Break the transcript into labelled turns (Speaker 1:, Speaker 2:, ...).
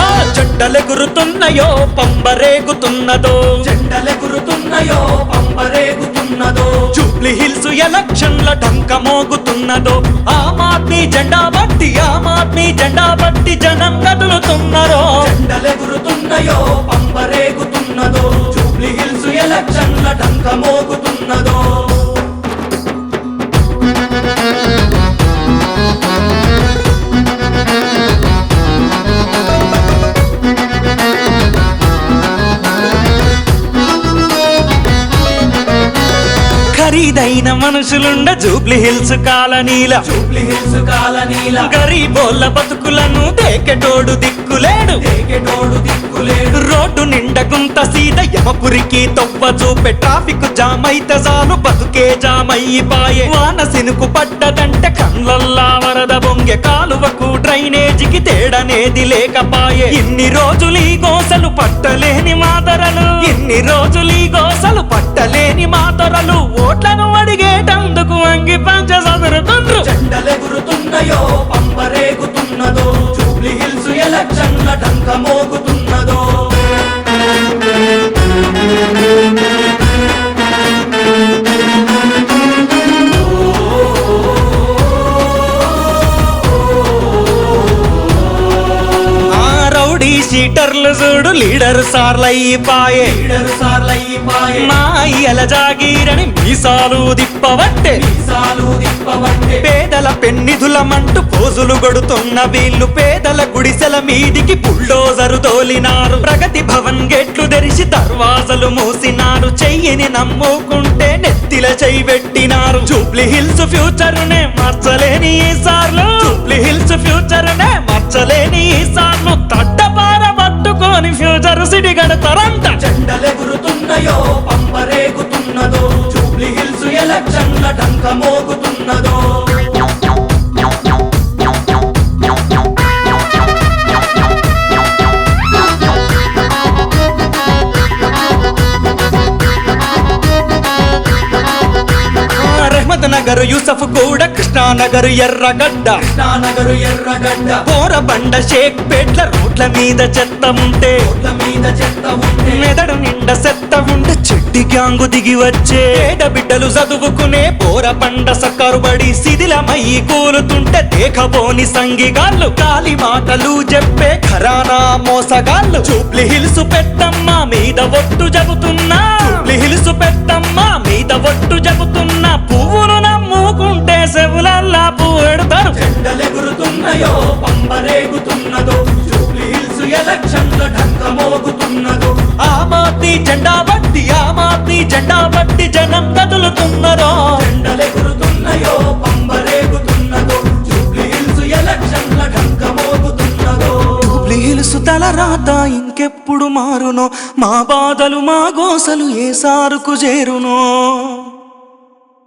Speaker 1: ఆ జెండలెగురుతున్నాయో పంబరేగుతున్నదో.
Speaker 2: జెండలెగురుతున్నాయో పంపరేగుతున్నదో
Speaker 1: Jubilee hills ఎలక్షన్ల ఢంక మోగుతున్నదో? ఆమ్ ఆద్మీ జెండా బట్టి ఆమ్ ఆద్మీ జెండా బట్టి జనం కదులుతున్నారో?
Speaker 2: జెండలెగురుతున్నాయో పంపరేగుతున్నదో జూబ్లీ హిల్స్ ఎలక్షన్ల ఢంక
Speaker 1: ఖరీదైన మనుషులుండ జూబ్లీ హిల్స్ కాలనీల.
Speaker 2: జూబ్లీ హిల్స్ కాలనీల.
Speaker 1: గరీబోళ్ళ బతుకులను దేకెటోడు దిక్కులేడు.
Speaker 2: తేకెటోడు దిక్కులేడు.
Speaker 1: రోడ్డు నిండా గుంత సీద యమపురికి తొవ్వ చూపే. ట్రాఫిక్ జామ్ అయితే చాలు బతుకే జామ్ అయ్యిపాయే వాన సినుకు పడ్డదంటే కళ్ళల్లా వరద బొంగె కాలువకు డ్రైనేజీకి తేడనేది లేకపాయే. ఇన్ని రోజులు ఈ గోసలు పట్టలేని మాతరలు. ఇన్ని రోజులు ఈ గోసలు పట్టలేని మాతరలు. ఓట్లను అడిగేటందుకు అంగి పంచ రౌడీ చూడు లీడర్ సార్లయ్యిపాయే
Speaker 2: లీడరు సార్లయ్యిపాయే
Speaker 1: మా అయ్యల జాగీరని మీసాలు దిప్పవట్టే.
Speaker 2: మీసాలు దిప్పవట్టే
Speaker 1: పేదల పెన్నిధులమంటూ పోజులు గొడుతున్న వీళ్ళు పేదల గుడిసెల మీదికి బుల్డోజరు తోలినారు. ప్రగతి భవన్ గేట్లు తెరిచి దర్వాజలు మూసినారు. చెయ్యిని నమ్ముకుంటే నెత్తిల చెయ్యి పెట్టినారు. జూబ్లీ హిల్స్ ఫ్యూచర్ నే మార్చలేని ఈసార్లు సార్లు. జూబ్లీ హిల్స్ ఫ్యూచర్ నే మార్చలేని ఈ పట్టుకొని ఫ్యూచర్ సిటీ గడతారంట
Speaker 2: జెండలెగురుతున్నాయో
Speaker 1: రెహమత్ నగర్ యూసఫ్ కూడా కృష్ణానగర్ ఎర్రగడ్డ.
Speaker 2: కృష్ణానగరు ఎర్రగడ్డ.
Speaker 1: పోరబండ షేక్ పేట్ల రోడ్ల మీద చెత్త ఉంటే.
Speaker 2: రోడ్ల మీద చెత్త ఉంటే.
Speaker 1: మెదడు నిండా చెత్త ఉంటే చెట్టి గ్యాంగు దిగి వచ్చే. పేద బిడ్డలు చదువుకునే పోరబండ సక్కరుబడి శిథిలమయ్యి కూలుతుంటే దేఖబోని సంగిగాళ్ళు గాలి మాటలు చెప్పే ఖరానా మోసగాళ్ళు. జూబ్లీ హిల్స్ పెట్టమ్మ మీద ఒట్టు జగుతున్నా జెండా బట్టి జనం కదులుతున్నారో.
Speaker 2: జెండలెగురుతున్నాయో ఎలక్షన్ల
Speaker 1: తల రాత ఇంకెప్పుడు మారునో మా బాధలు మా గోసలు ఏ సారుకు చేరునో.